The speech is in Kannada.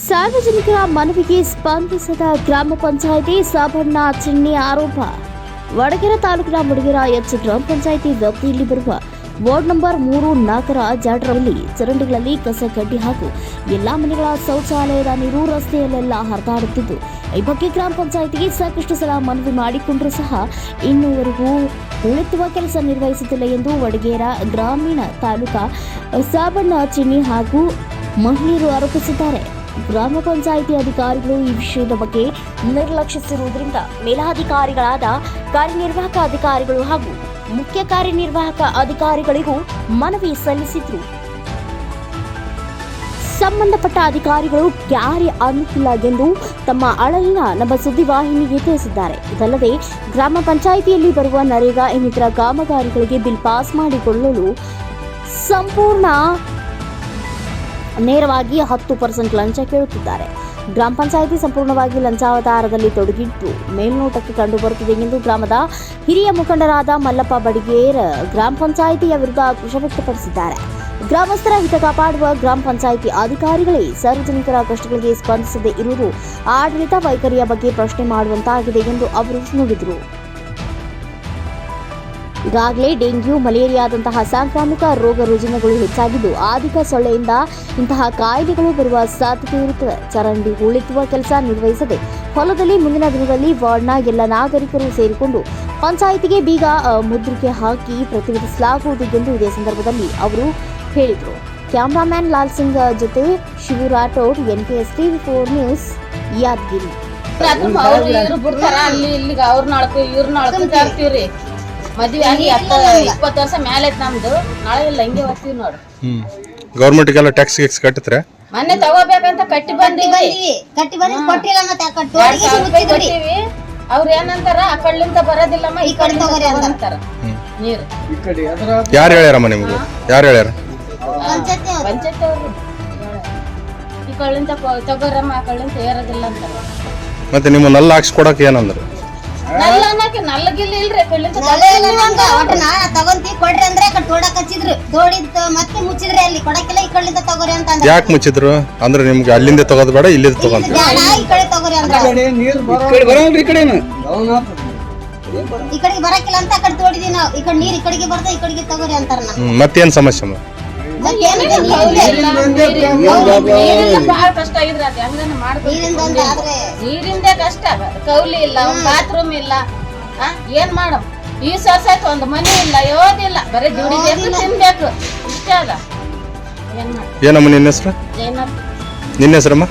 ಸಾರ್ವಜನಿಕರ ಮನವಿಗೆ ಸ್ಪಂದಿಸದ ಗ್ರಾಮ ಪಂಚಾಯಿತಿ ಸಾಬಣ್ಣ ಚಿನ್ನಿ ಆರೋಪ. ವಡಗೆರೆ ತಾಲೂಕಿನ ಮುಡಗೆರ ಎಚ್ ಗ್ರಾಮ ಪಂಚಾಯಿತಿ ವ್ಯಾಪ್ತಿಯಲ್ಲಿ ಬರುವ ವಾರ್ಡ್ ನಂಬರ್ ಮೂರು ನಾಲ್ಕರ ಜಾಡರಲ್ಲಿ ಚರಂಡಿಗಳಲ್ಲಿ ಕಸ ಕಡ್ಡಿ ಹಾಗೂ ಎಲ್ಲಾ ಮನೆಗಳ ಶೌಚಾಲಯದ ನೀರು ರಸ್ತೆಯಲ್ಲೆಲ್ಲ ಹರಿದಾಡುತ್ತಿದ್ದು, ಈ ಬಗ್ಗೆ ಗ್ರಾಮ ಪಂಚಾಯಿತಿಗೆ ಸಾಕಷ್ಟು ಸಲ ಮನವಿ ಮಾಡಿಕೊಂಡರೂ ಸಹ ಇನ್ನೂವರೆಗೂ ಉಳಿತುವ ಕೆಲಸ ನಿರ್ವಹಿಸುತ್ತಿಲ್ಲ ಎಂದು ವಡಗೇರ ಗ್ರಾಮೀಣ ತಾಲೂಕಾ ಸಾಬಣ್ಣ ಚಿನ್ನಿ ಹಾಗೂ ಮಹಿಳೆಯರು ಆರೋಪಿಸಿದ್ದಾರೆ. ಗ್ರಾಮ ಪಂಚಾಯಿತಿ ಅಧಿಕಾರಿಗಳು ಈ ವಿಷಯದ ಬಗ್ಗೆ ನಿರ್ಲಕ್ಷಿಸಿರುವುದರಿಂದ ಮೇಲಾಧಿಕಾರಿಗಳಾದ ಕಾರ್ಯನಿರ್ವಾಹಕ ಅಧಿಕಾರಿಗಳು ಹಾಗೂ ಮುಖ್ಯ ಕಾರ್ಯನಿರ್ವಾಹಕ ಅಧಿಕಾರಿಗಳಿಗೂ ಮನವಿ ಸಲ್ಲಿಸಿದ್ರು. ಸಂಬಂಧಪಟ್ಟ ಅಧಿಕಾರಿಗಳು ಕ್ಯಾರಿ ಅನುಕೂಲ ಎಂದು ತಮ್ಮ ಅಳಲಿನ ನಮ್ಮ ಸುದ್ದಿವಾಹಿನಿಗೆ ತಿಳಿಸಿದ್ದಾರೆ. ಇದಲ್ಲದೆ, ಗ್ರಾಮ ಪಂಚಾಯಿತಿಯಲ್ಲಿ ಬರುವ ನರೇಗಾ ಇನ್ನಿತರ ಕಾಮಗಾರಿಗಳಿಗೆ ಬಿಲ್ ಪಾಸ್ ಮಾಡಿಕೊಳ್ಳಲು ಸಂಪೂರ್ಣ ನೇರವಾಗಿ ಹತ್ತು ಪರ್ಸೆಂಟ್ ಲಂಚ ಕೇಳುತ್ತಿದ್ದಾರೆ. ಗ್ರಾಮ ಪಂಚಾಯಿತಿ ಸಂಪೂರ್ಣವಾಗಿ ಲಂಚಾವತಾರದಲ್ಲಿ ತೊಡಗಿದ್ದು ಮೇಲ್ನೋಟಕ್ಕೆ ಕಂಡುಬರುತ್ತಿದೆ ಎಂದು ಗ್ರಾಮದ ಹಿರಿಯ ಮುಖಂಡರಾದ ಮಲ್ಲಪ್ಪ ಬಡಿಗೇರ್ ಗ್ರಾಮ ಪಂಚಾಯಿತಿಯ ವಿರುದ್ಧ ಆಕ್ರೋಶ ವ್ಯಕ್ತಪಡಿಸಿದ್ದಾರೆ. ಗ್ರಾಮಸ್ಥರ ಹಿತ ಕಾಪಾಡುವ ಗ್ರಾಮ ಪಂಚಾಯಿತಿ ಅಧಿಕಾರಿಗಳೇ ಸಾರ್ವಜನಿಕರ ಕಷ್ಟಗಳಿಗೆ ಸ್ಪಂದಿಸದೇ ಇರುವುದು ಆಡಳಿತ ವೈಖರಿಯ ಬಗ್ಗೆ ಪ್ರಶ್ನೆ ಮಾಡುವಂತಾಗಿದೆ ಎಂದು ಅವರು ನುಡಿದರು. ಈಗಾಗಲೇ ಡೆಂಗ್ಯೂ ಮಲೇರಿಯಾದಂತಹ ಸಾಂಕ್ರಾಮಿಕ ರೋಗ ರುಜಿನಗಳು ಹೆಚ್ಚಾಗಿದ್ದು ಆದಿಕ ಸೊಳ್ಳೆಯಿಂದ ಇಂತಹ ಕಾಯಿಲೆಗಳು ಬರುವ ಸಾಧ್ಯತೆ ಇರುತ್ತದೆ. ಚರಂಡಿ ಉಳಿತುವ ಕೆಲಸ ನಿರ್ವಹಿಸದೆ ಹೊಲದಲ್ಲಿ ಮುಂದಿನ ದಿನದಲ್ಲಿ ವಾರ್ಡ್ನ ಎಲ್ಲ ನಾಗರಿಕರು ಸೇರಿಕೊಂಡು ಪಂಚಾಯಿತಿಗೆ ಬೀಗ ಮುದ್ರಿಕೆ ಹಾಕಿ ಪ್ರತಿಭಟಿಸಲಾಗುವುದು ಎಂದು ಇದೇ ಸಂದರ್ಭದಲ್ಲಿ ಅವರು ಹೇಳಿದರು. ಕ್ಯಾಮ್ರಾಮ್ಯಾನ್ ಲಾಲ್ ಸಿಂಗ್ ಜೊತೆ Shivu Rathod NKS TV four news Yadgir. ಅವ್ರು ಇವ್ರು ಬಿಡ್ತಾರ? ಅಲ್ಲಿ ಇಲ್ಲಿಗೆ ಅವ್ರನ್ನ ಅಳ್ಕು ಇವ್ರನ್ನ ಜಾಸ್ತಿ ಇರ್ತೀವ್ರಿ ಮದ್ವೆ ಆಗಿ ಹತ್ತ ಇಪ್ಪತ್ತು ವರ್ಷ ಮೇಲೆ ಐತ್ ನಮ್ದು. ನಾಳೆ ಇಲ್ಲ ಹಿಂಗೆ ಹೋಗ್ತೀವಿ ನೋಡು. ಹ್ಮ್. ಗೌರ್ಮೆಂಟ್ಗೆಲ್ಲ ಟ್ಯಾಕ್ಸ್ ಗಿಕ್ಸ್ ಕಟ್ಟಿದ್ರೆ? ಮೊನ್ನೆ ತಗೋಬೇಕಂತ ಕಟ್ಟಿ ಬಂದಿವಿ. ಬಂದಿವಿ. ಕಟ್ಟಿ ಬಂದ್ ಕೊಟ್ಟಿಲ್ಲ ಮತ್ತೆ ಆ ಕಟ್ಟಿ? ಎರಡ್ ಸಾವಿರ ರೂಪಾಯಿ ಕೊಟ್ಟಿವಿ. ಅವ್ರ ಏನಂತಾರ ಆ ಕಡ್ಲಿಂದ ಬರೋದಿಲ್ಲಮ್ಮ ಈ ಕಡೆ ತಗೋರಿ ಅಂತಾರ. ನೀರು. ಯಾರು ಹೇಳ್ಯಾರಮ್ಮ ನಿಮ್ಗೆ? ಯಾರು ಹೇಳ್ಯಾರ? ಪಂಚಾಯತಿ ಅವ್ರು. ಪಂಚಾಯತ್ ಅವ್ರು. ಈ ಕಳ್ಳಿಂದ ತಗೋರಮ್ಮ ಆ ಕಳ್ಳಿಂದ ಏರೋದಿಲ್ಲ ಅಂತಾರ. ಮತ್ತೆ ನಿಮ್ಮ ನಲ್ಲ ಹಾಕ್ಸ್ಕೊಡಕ್ ಏನಂದ್ರು? ನಲ್ಲ ಅನ್ನಕ್ಕೆ ನಲ್ಲಗಿಲ್ಲ ಇಲ್ರಿ ಕಳ್ಳಿಂದ ನಲ್ಲ ಇಲ್ಲ ನಂಗ ಒಟ್ಟ ನಾ ತಗೊಂತಿ ಕೊಡ್ರಿ ಅಂದ್ರೆ ತೋಡಕ್ ಹಚ್ಚಿದ್ರು. ತೋಡಿದ್ ಮತ್ತೆ ಮುಚ್ಚಿದ್ರೆ ಅಲ್ಲಿ ಕೊಡಕ್ಕೆಲ್ಲ ಈ ಕಡೆಯಿಂದ ತಗೋರಿ ಅಂತ ಅಂದ್ರ. ಯಾಕೆ ಮುಚ್ಚಿದ್ರು? ಅಂದ್ರೆ ನಿಮ್ಗೆ ಅಲ್ಲಿಂದ ತಗೋದ್ ಬೇಡ ಇಲ್ಲಿಂದ ತಗೊಂತ. ಈ ಕಡೆ ತಗೋರಿ ಅಂದ್ರ. ಕಡೆ ಬರೋಲ್ರಿ ಈ ಕಡೆನು? ಈ ಕಡೆಗೆ ಬರಕಿಲ್ಲ ಅಂತ ಆ ಕಡೆ ತೋಡಿದ್ವಿ ನಾವು. ಈ ಕಡೆ ನೀರ್ ಈ ಕಡೆಗೆ ಬರ್ತಾ ಈ ಕಡೆಗೆ ತಗೋರಿ ಅಂತಾರ ಮತ್ತೇನ್ ಸಮಸ್ಯೆ ನೀರಿಂದ ಕಷ್ಟ ಆಗಿದ್ರಿ ಅದ್ ಹೆಂಗನ ಮಾಡ್ಬೇಕು ನೀರಿಂದ ಆದ್ರೆ ನೀರಿಂದೇ ಕಷ್ಟ ಕೌಲಿ ಇಲ್ಲ ಬಾತ್ರೂಮ್ ಇಲ್ಲ ಆ, ಏನ್ ಮಾಡೋ ಈ ಸೊಸೈತಿ ಒಂದು ಮನೆ ಇಲ್ಲ ಯೋದಿಲ್ಲ. ಬರೀ ದುಡಿಬೇಕು ತಿನ್ಬೇಕು. ಇಷ್ಟ ಅದ ಏನ್ ಮಾಡ ಏನಮ್ಮ ನಿನ್ನ ಹೆಸರು? ನಿನ್ನ ಹೆಸರಮ್ಮ?